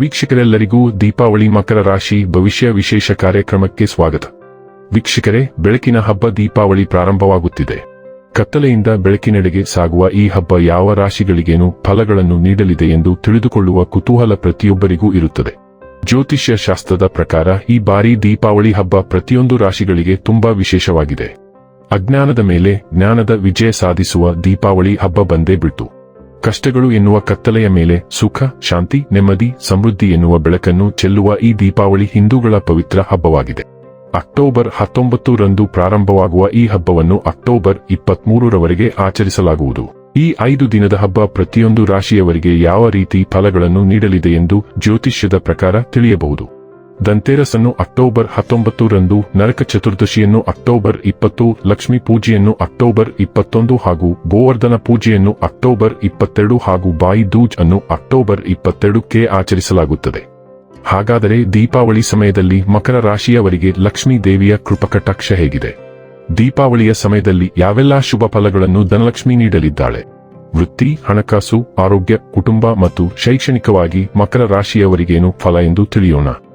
ವೀಕ್ಷಕರೆಲ್ಲರಿಗೂ ದೀಪಾವಳಿ ಮಕರ ರಾಶಿ ಭವಿಷ್ಯ ವಿಶೇಷ ಕಾರ್ಯಕ್ರಮಕ್ಕೆ ಸ್ವಾಗತ. ವೀಕ್ಷಕರೇ, ಬೆಳಕಿನ ಹಬ್ಬ ದೀಪಾವಳಿ ಪ್ರಾರಂಭವಾಗುತ್ತಿದೆ. ಕತ್ತಲೆಯಿಂದ ಬೆಳಕಿನೆಡೆಗೆ ಸಾಗುವ ಈ ಹಬ್ಬ ಯಾವ ರಾಶಿಗಳಿಗೇನು ಫಲಗಳನ್ನು ನೀಡಲಿದೆ ಎಂದು ತಿಳಿದುಕೊಳ್ಳುವ ಕುತೂಹಲ ಪ್ರತಿಯೊಬ್ಬರಿಗೂ ಇರುತ್ತದೆ. ಜ್ಯೋತಿಷ್ಯ ಶಾಸ್ತ್ರದ ಪ್ರಕಾರ ಈ ಬಾರಿ ದೀಪಾವಳಿ ಹಬ್ಬ ಪ್ರತಿಯೊಂದು ರಾಶಿಗಳಿಗೆ ತುಂಬಾ ವಿಶೇಷವಾಗಿದೆ. ಅಜ್ಞಾನದ ಮೇಲೆ ಜ್ಞಾನದ ವಿಜಯ ಸಾಧಿಸುವ ದೀಪಾವಳಿ ಹಬ್ಬ ಬಂದೇ ಬಿಟ್ಟು ಕಷ್ಟಗಳು ಎನ್ನುವ ಕತ್ತಲೆಯ ಮೇಲೆ ಸುಖ, ಶಾಂತಿ, ನೆಮ್ಮದಿ, ಸಮೃದ್ಧಿ ಎನ್ನುವ ಬೆಳಕನ್ನು ಚೆಲ್ಲುವ ಈ ದೀಪಾವಳಿ ಹಿಂದೂಗಳ ಪವಿತ್ರ ಹಬ್ಬವಾಗಿದೆ. ಅಕ್ಟೋಬರ್ ಹತ್ತೊಂಬತ್ತು ರಂದು ಪ್ರಾರಂಭವಾಗುವ ಈ ಹಬ್ಬವನ್ನು ಅಕ್ಟೋಬರ್ ಇಪ್ಪತ್ಮೂರರವರೆಗೆ ಆಚರಿಸಲಾಗುವುದು. ಈ ಐದು ದಿನದ ಹಬ್ಬ ಪ್ರತಿಯೊಂದು ರಾಶಿಯವರಿಗೆ ಯಾವ ರೀತಿ ಫಲಗಳನ್ನು ನೀಡಲಿದೆ ಎಂದು ಜ್ಯೋತಿಷ್ಯದ ಪ್ರಕಾರ ತಿಳಿಯಬಹುದು. ದಂತೇರಸನ್ನು ಅಕ್ಟೋಬರ್ ಹತ್ತೊಂಬತ್ತು ರಂದು ನರಕ ಚತುರ್ದಶಿಯನ್ನು ಅಕ್ಟೋಬರ್ ಇಪ್ಪತ್ತು, ಲಕ್ಷ್ಮಿ ಪೂಜೆಯನ್ನು ಅಕ್ಟೋಬರ್ ಇಪ್ಪತ್ತೊಂದು ಹಾಗೂ ಗೋವರ್ಧನ ಪೂಜೆಯನ್ನು ಅಕ್ಟೋಬರ್ ಇಪ್ಪತ್ತೆರಡು ಹಾಗೂ ಬಾಯಿ ದೂಜ್ ಅನ್ನು ಅಕ್ಟೋಬರ್ ಇಪ್ಪತ್ತೆರಡಕ್ಕೆ ಆಚರಿಸಲಾಗುತ್ತದೆ. ಹಾಗಾದರೆ ದೀಪಾವಳಿ ಸಮಯದಲ್ಲಿ ಮಕರ ರಾಶಿಯವರಿಗೆ ಲಕ್ಷ್ಮೀ ದೇವಿಯ ಕೃಪಕಟಾಕ್ಷ ಹೇಗಿದೆ. ದೀಪಾವಳಿಯ ಸಮಯದಲ್ಲಿ ಯಾವೆಲ್ಲಾ ಶುಭ ಫಲಗಳನ್ನು ಧನಲಕ್ಷ್ಮಿ ನೀಡಲಿದ್ದಾಳೆ? ವೃತ್ತಿ, ಹಣಕಾಸು, ಆರೋಗ್ಯ, ಕುಟುಂಬ ಮತ್ತು ಶೈಕ್ಷಣಿಕವಾಗಿ ಮಕರ ರಾಶಿಯವರಿಗೇನು ಫಲ ಎಂದು ತಿಳಿಯೋಣ.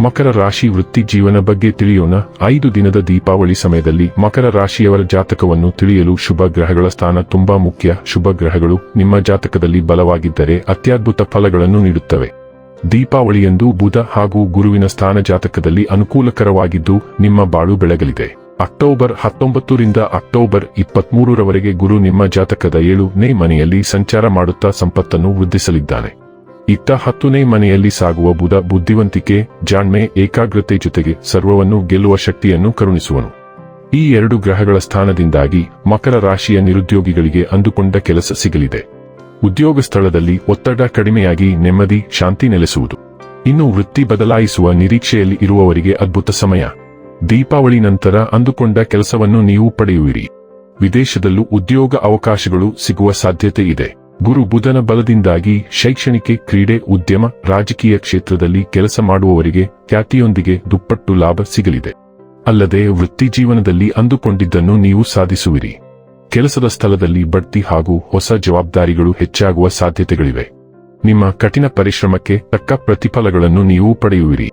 ಮಕರ ರಾಶಿ ವೃತ್ತಿ ಜೀವನ ಬಗ್ಗೆ ತಿಳಿಯೋಣ. ಐದು ದಿನದ ದೀಪಾವಳಿ ಸಮಯದಲ್ಲಿ ಮಕರ ರಾಶಿಯವರ ಜಾತಕವನ್ನು ತಿಳಿಯಲು ಶುಭ ಗ್ರಹಗಳ ಸ್ಥಾನ ತುಂಬಾ ಮುಖ್ಯ. ಶುಭ ಗ್ರಹಗಳು ನಿಮ್ಮ ಜಾತಕದಲ್ಲಿ ಬಲವಾಗಿದ್ದರೆ ಅತ್ಯದ್ಭುತ ಫಲಗಳನ್ನು ನೀಡುತ್ತವೆ. ದೀಪಾವಳಿಯಂದು ಬುಧ ಹಾಗೂ ಗುರುವಿನ ಸ್ಥಾನ ಜಾತಕದಲ್ಲಿ ಅನುಕೂಲಕರವಾಗಿದ್ದು ನಿಮ್ಮ ಬಾಳು ಬೆಳಗಲಿದೆ. ಅಕ್ಟೋಬರ್ ಹತ್ತೊಂಬತ್ತರಿಂದ ಅಕ್ಟೋಬರ್ ಇಪ್ಪತ್ಮೂರರವರೆಗೆ ಗುರು ನಿಮ್ಮ ಜಾತಕದ ಏಳು ನೇ ಮನೆಯಲ್ಲಿ ಸಂಚಾರ ಮಾಡುತ್ತಾ ಸಂಪತ್ತನ್ನು ವೃದ್ಧಿಸಲಿದ್ದಾನೆ. ಇತ್ತ ಹತ್ತನೇ ಮನೆಯಲ್ಲಿ ಸಾಗುವ ಬುಧ ಬುದ್ಧಿವಂತಿಕೆ, ಜಾಣ್ಮೆ, ಏಕಾಗ್ರತೆ ಜೊತೆಗೆ ಸರ್ವವನ್ನು ಗೆಲ್ಲುವ ಶಕ್ತಿಯನ್ನು ಕರುಣಿಸುವನು. ಈ ಎರಡು ಗ್ರಹಗಳ ಸ್ಥಾನದಿಂದಾಗಿ ಮಕರ ರಾಶಿಯ ನಿರುದ್ಯೋಗಿಗಳಿಗೆ ಅಂದುಕೊಂಡ ಕೆಲಸ ಸಿಗಲಿದೆ. ಉದ್ಯೋಗ ಸ್ಥಳದಲ್ಲಿ ಒತ್ತಡ ಕಡಿಮೆಯಾಗಿ ನೆಮ್ಮದಿ, ಶಾಂತಿ ನೆಲೆಸುವುದು. ಇನ್ನು ವೃತ್ತಿ ಬದಲಾಯಿಸುವ ನಿರೀಕ್ಷೆಯಲ್ಲಿ ಇರುವವರಿಗೆ ಅದ್ಭುತ ಸಮಯ. ದೀಪಾವಳಿ ನಂತರ ಅಂದುಕೊಂಡ ಕೆಲಸವನ್ನು ನೀವು ಪಡೆಯುವಿರಿ. ವಿದೇಶದಲ್ಲೂ ಉದ್ಯೋಗ ಅವಕಾಶಗಳು ಸಿಗುವ ಸಾಧ್ಯತೆ ಇದೆ. ಗುರು ಬುಧನ ಬಲದಿಂದಾಗಿ ಶೈಕ್ಷಣಿಕ ಕ್ರೀಡೆ ಉದ್ಯಮ ರಾಜಕೀಯ ಕ್ಷೇತ್ರದಲ್ಲಿ ಕೆಲಸ ಮಾಡುವವರಿಗೆ ಖ್ಯಾತಿಯೊಂದಿಗೆ ದುಪ್ಪಟ್ಟು ಲಾಭ ಸಿಗಲಿದೆ. ಅಲ್ಲದೆ ವೃತ್ತಿ ಜೀವನದಲ್ಲಿ ಅಂದುಕೊಂಡಿದ್ದನ್ನು ನೀವು ಸಾಧಿಸುವಿರಿ. ಕೆಲಸದ ಸ್ಥಳದಲ್ಲಿ ಬಡ್ತಿ ಹಾಗೂ ಹೊಸ ಜವಾಬ್ದಾರಿಗಳು ಹೆಚ್ಚಾಗುವ ಸಾಧ್ಯತೆಗಳಿವೆ. ನಿಮ್ಮ ಕಠಿಣ ಪರಿಶ್ರಮಕ್ಕೆ ತಕ್ಕ ಪ್ರತಿಫಲಗಳನ್ನು ನೀವು ಪಡೆಯುವಿರಿ.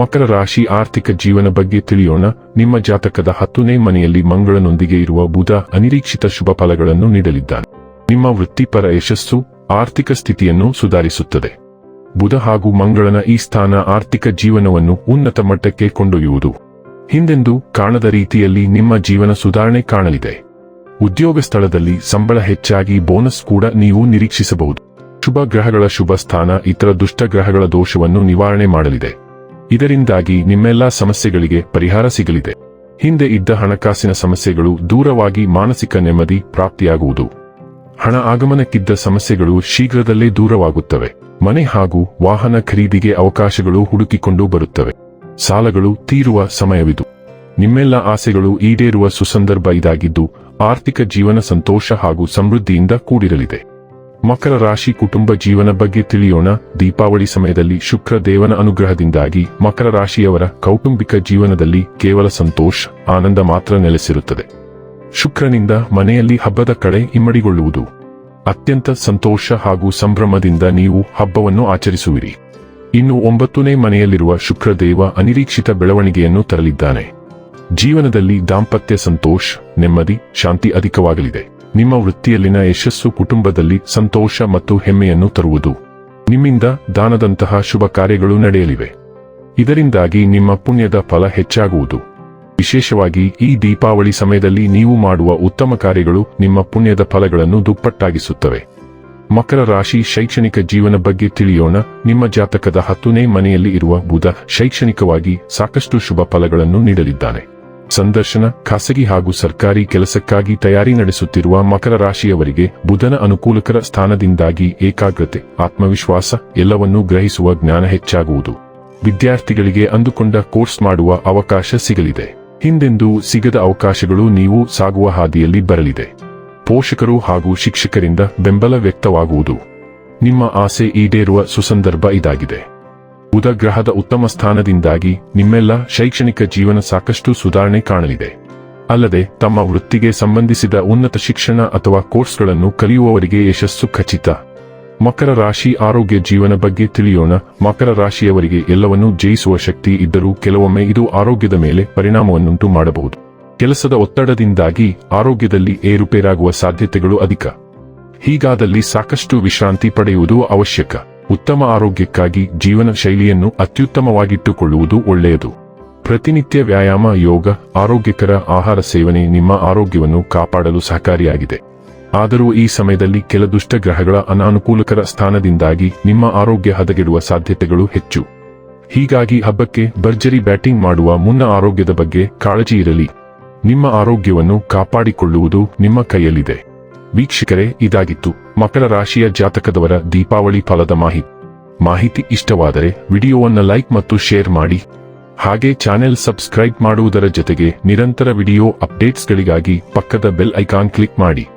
ಮಕರ ರಾಶಿ ಆರ್ಥಿಕ ಜೀವನ ಬಗ್ಗೆ ತಿಳಿಯೋಣ. ನಿಮ್ಮ ಜಾತಕದ ಹತ್ತನೇ ಮನೆಯಲ್ಲಿ ಮಂಗಳನೊಂದಿಗೆ ಇರುವ ಬುಧ ಅನಿರೀಕ್ಷಿತ ಶುಭ ಫಲಗಳನ್ನು ನೀಡಲಿದ್ದಾನೆ. ನಿಮ್ಮ ವೃತ್ತಿಪರ ಯಶಸ್ಸು ಆರ್ಥಿಕ ಸ್ಥಿತಿಯನ್ನು ಸುಧಾರಿಸುತ್ತದೆ. ಬುಧ ಹಾಗೂ ಮಂಗಳನ ಈ ಸ್ಥಾನ ಆರ್ಥಿಕ ಜೀವನವನ್ನು ಉನ್ನತ ಮಟ್ಟಕ್ಕೆ ಕೊಂಡೊಯ್ಯುವುದು. ಹಿಂದೆಂದು ಕಾಣದ ರೀತಿಯಲ್ಲಿ ನಿಮ್ಮ ಜೀವನ ಸುಧಾರಣೆ ಕಾಣಲಿದೆ. ಉದ್ಯೋಗ ಸ್ಥಳದಲ್ಲಿ ಸಂಬಳ ಹೆಚ್ಚಾಗಿ ಬೋನಸ್ ಕೂಡ ನೀವು ನಿರೀಕ್ಷಿಸಬಹುದು. ಶುಭ ಗ್ರಹಗಳ ಶುಭ ಸ್ಥಾನ ಇತರ ದುಷ್ಟ ಗ್ರಹಗಳ ದೋಷವನ್ನು ನಿವಾರಣೆ ಮಾಡಲಿದೆ. ಇದರಿಂದಾಗಿ ನಿಮ್ಮೆಲ್ಲಾ ಸಮಸ್ಯೆಗಳಿಗೆ ಪರಿಹಾರ ಸಿಗಲಿದೆ. ಹಿಂದೆ ಇದ್ದ ಹಣಕಾಸಿನ ಸಮಸ್ಯೆಗಳು ದೂರವಾಗಿ ಮಾನಸಿಕ ನೆಮ್ಮದಿ ಪ್ರಾಪ್ತಿಯಾಗುವುದು. ಹಣ ಆಗಮನಕ್ಕಿದ್ದ ಸಮಸ್ಯೆಗಳು ಶೀಘ್ರದಲ್ಲೇ ದೂರವಾಗುತ್ತವೆ. ಮನೆ ಹಾಗೂ ವಾಹನ ಖರೀದಿಗೆ ಅವಕಾಶಗಳು ಹುಡುಕಿಕೊಂಡು ಬರುತ್ತವೆ. ಸಾಲಗಳು ತೀರುವ ಸಮಯವಿದು. ನಿಮ್ಮೆಲ್ಲ ಆಸೆಗಳು ಈಡೇರುವ ಸುಸಂದರ್ಭ ಇದಾಗಿದ್ದು, ಆರ್ಥಿಕ ಜೀವನ ಸಂತೋಷ ಹಾಗೂ ಸಮೃದ್ಧಿಯಿಂದ ಕೂಡಿರಲಿದೆ. ಮಕರ ರಾಶಿ ಕುಟುಂಬ ಜೀವನ ಬಗ್ಗೆ ತಿಳಿಯೋಣ. ದೀಪಾವಳಿ ಸಮಯದಲ್ಲಿ ಶುಕ್ರ ದೇವನ ಅನುಗ್ರಹದಿಂದಾಗಿ ಮಕರ ರಾಶಿಯವರ ಕೌಟುಂಬಿಕ ಜೀವನದಲ್ಲಿ ಕೇವಲ ಸಂತೋಷ, ಆನಂದ ಮಾತ್ರ ನೆಲೆಸಿರುತ್ತದೆ. ಶುಕ್ರನಿಂದ ಮನೆಯಲ್ಲಿ ಹಬ್ಬದ ಕಡೆ ಇಮ್ಮಡಿಗೊಳ್ಳುವುದು. ಅತ್ಯಂತ ಸಂತೋಷ ಹಾಗೂ ಸಂಭ್ರಮದಿಂದ ನೀವು ಹಬ್ಬವನ್ನು ಆಚರಿಸುವಿರಿ. ಇನ್ನು ಒಂಬತ್ತನೇ ಮನೆಯಲ್ಲಿರುವ ಶುಕ್ರದೇವ ಅನಿರೀಕ್ಷಿತ ಬೆಳವಣಿಗೆಯನ್ನು ತರಲಿದ್ದಾನೆ. ಜೀವನದಲ್ಲಿ ದಾಂಪತ್ಯ ಸಂತೋಷ, ನೆಮ್ಮದಿ, ಶಾಂತಿ ಅಧಿಕವಾಗಲಿದೆ. ನಿಮ್ಮ ವೃತ್ತಿಯಲ್ಲಿನ ಯಶಸ್ಸು ಕುಟುಂಬದಲ್ಲಿ ಸಂತೋಷ ಮತ್ತು ಹೆಮ್ಮೆಯನ್ನು ತರುವುದು. ನಿಮ್ಮಿಂದ ದಾನದಂತಹ ಶುಭ ಕಾರ್ಯಗಳು ನಡೆಯಲಿವೆ. ಇದರಿಂದಾಗಿ ನಿಮ್ಮ ಪುಣ್ಯದ ಫಲ ಹೆಚ್ಚಾಗುವುದು. ವಿಶೇಷವಾಗಿ ಈ ದೀಪಾವಳಿ ಸಮಯದಲ್ಲಿ ನೀವು ಮಾಡುವ ಉತ್ತಮ ಕಾರ್ಯಗಳು ನಿಮ್ಮ ಪುಣ್ಯದ ಫಲಗಳನ್ನು ದುಪ್ಪಟ್ಟಾಗಿಸುತ್ತವೆ. ಮಕರ ರಾಶಿ ಶೈಕ್ಷಣಿಕ ಜೀವನ ಬಗ್ಗೆ ತಿಳಿಯೋಣ. ನಿಮ್ಮ ಜಾತಕದ ಹತ್ತನೇ ಮನೆಯಲ್ಲಿ ಇರುವ ಬುಧ ಶೈಕ್ಷಣಿಕವಾಗಿ ಸಾಕಷ್ಟು ಶುಭ ಫಲಗಳನ್ನು ನೀಡಲಿದ್ದಾನೆ. ಸಂದರ್ಶನ, ಖಾಸಗಿ ಹಾಗೂ ಸರ್ಕಾರಿ ಕೆಲಸಕ್ಕಾಗಿ ತಯಾರಿ ನಡೆಸುತ್ತಿರುವ ಮಕರ ರಾಶಿಯವರಿಗೆ ಬುಧನ ಅನುಕೂಲಕರ ಸ್ಥಾನದಿಂದಾಗಿ ಏಕಾಗ್ರತೆ, ಆತ್ಮವಿಶ್ವಾಸ ಎಲ್ಲವನ್ನೂ ಗ್ರಹಿಸುವ ಜ್ಞಾನ ಹೆಚ್ಚಾಗುವುದು. ವಿದ್ಯಾರ್ಥಿಗಳಿಗೆ ಅಂದುಕೊಂಡ ಕೋರ್ಸ್ ಮಾಡುವ ಅವಕಾಶ ಸಿಗಲಿದೆ. ಹಿಂದೆಂದೂ ಸಿಗದ ಅವಕಾಶಗಳು ನೀವು ಸಾಗುವ ಹಾದಿಯಲ್ಲಿ ಬರಲಿದೆ. ಪೋಷಕರು ಹಾಗೂ ಶಿಕ್ಷಕರಿಂದ ಬೆಂಬಲ ವ್ಯಕ್ತವಾಗುವುದು. ನಿಮ್ಮ ಆಸೆ ಈಡೇರುವ ಸುಸಂದರ್ಭ ಇದಾಗಿದೆ. ಉದಗ್ರಹದ ಉತ್ತಮ ಸ್ಥಾನದಿಂದಾಗಿ ನಿಮ್ಮೆಲ್ಲ ಶೈಕ್ಷಣಿಕ ಜೀವನ ಸಾಕಷ್ಟು ಸುಧಾರಣೆ ಕಾಣಲಿದೆ. ಅಲ್ಲದೆ ತಮ್ಮ ವೃತ್ತಿಗೆ ಸಂಬಂಧಿಸಿದ ಉನ್ನತ ಶಿಕ್ಷಣ ಅಥವಾ ಕೋರ್ಸ್ಗಳನ್ನು ಕಲಿಯುವವರಿಗೆ ಯಶಸ್ಸು ಖಚಿತ. ಮಕರ ರಾಶಿ ಆರೋಗ್ಯ ಜೀವನ ಬಗ್ಗೆ ತಿಳಿಯೋಣ. ಮಕರ ರಾಶಿಯವರಿಗೆ ಎಲ್ಲವನ್ನೂ ಜಯಿಸುವ ಶಕ್ತಿ ಇದ್ದರೂ ಕೆಲವೊಮ್ಮೆ ಇದು ಆರೋಗ್ಯದ ಮೇಲೆ ಪರಿಣಾಮವನ್ನುಂಟು ಮಾಡಬಹುದು. ಕೆಲಸದ ಒತ್ತಡದಿಂದಾಗಿ ಆರೋಗ್ಯದಲ್ಲಿ ಏರುಪೇರಾಗುವ ಸಾಧ್ಯತೆಗಳು ಅಧಿಕ. ಹೀಗಾದಲ್ಲಿ ಸಾಕಷ್ಟು ವಿಶ್ರಾಂತಿ ಪಡೆಯುವುದು ಅವಶ್ಯಕ. ಉತ್ತಮ ಆರೋಗ್ಯಕ್ಕಾಗಿ ಜೀವನ ಶೈಲಿಯನ್ನು ಅತ್ಯುತ್ತಮವಾಗಿಟ್ಟುಕೊಳ್ಳುವುದು ಒಳ್ಳೆಯದು. ಪ್ರತಿನಿತ್ಯ ವ್ಯಾಯಾಮ, ಯೋಗ, ಆರೋಗ್ಯಕರ ಆಹಾರ ಸೇವನೆ ನಿಮ್ಮ ಆರೋಗ್ಯವನ್ನು ಕಾಪಾಡಲು ಸಹಕಾರಿಯಾಗಿದೆ. ಆದರೂ ಈ ಸಮಯದಲ್ಲಿ ಕೆಲ ದುಷ್ಟ ಗ್ರಹಗಳ ಅನಾನುಕೂಲಕರ ಸ್ಥಾನದಿಂದಾಗಿ ನಿಮ್ಮ ಆರೋಗ್ಯ ಹದಗೆಡುವ ಸಾಧ್ಯತೆಗಳು ಹೆಚ್ಚು. ಹೀಗಾಗಿ ಹಬ್ಬಕ್ಕೆ ಭರ್ಜರಿ ಬ್ಯಾಟಿಂಗ್ ಮಾಡುವ ಮುನ್ನ ಆರೋಗ್ಯದ ಬಗ್ಗೆ ಕಾಳಜಿ ಇರಲಿ. ನಿಮ್ಮ ಆರೋಗ್ಯವನ್ನು ಕಾಪಾಡಿಕೊಳ್ಳುವುದು ನಿಮ್ಮ ಕೈಯಲ್ಲಿದೆ. ವೀಕ್ಷಕರೇ, ಇದಾಗಿತ್ತು ಮಕರ ರಾಶಿಯ ಜಾತಕದವರ ದೀಪಾವಳಿ ಫಲದ ಮಾಹಿತಿ ಮಾಹಿತಿ ಇಷ್ಟವಾದರೆ ವಿಡಿಯೋವನ್ನು ಲೈಕ್ ಮತ್ತು ಶೇರ್ ಮಾಡಿ. ಹಾಗೆ ಚಾನೆಲ್ ಸಬ್ಸ್ಕ್ರೈಬ್ ಮಾಡುವುದರ ಜೊತೆಗೆ ನಿರಂತರ ವಿಡಿಯೋ ಅಪ್ಡೇಟ್ಸ್ಗಳಿಗಾಗಿ ಪಕ್ಕದ ಬೆಲ್ ಐಕಾನ್ ಕ್ಲಿಕ್ ಮಾಡಿ.